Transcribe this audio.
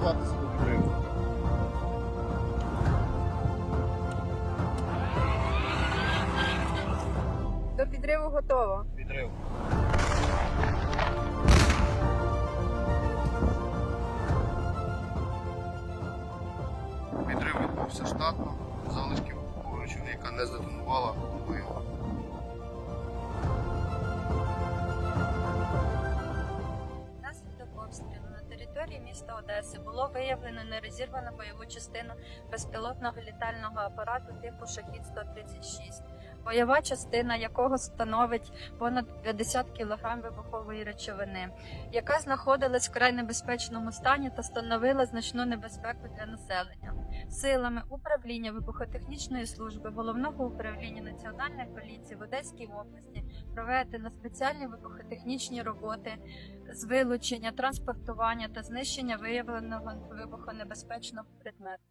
готуватися до підриву. До підриву готово. Підрив. Підрив відбувся штатно. Залишки вибухового чоловіка не здетонувала бойова. Території міста Одеси було виявлено нерозірвану бойову частину безпілотного літального апарату типу Шахід 136 бойова частина якого становить понад 50 кг вибухової речовини, яка знаходилась в край небезпечному стані та становила значну небезпеку для населення. Силами управління вибухотехнічної служби головного управління національної поліції в Одеській області проведено спеціальні вибухотехнічні роботи з вилучення, транспортування та знищення виявленого вибухонебезпечного предмету.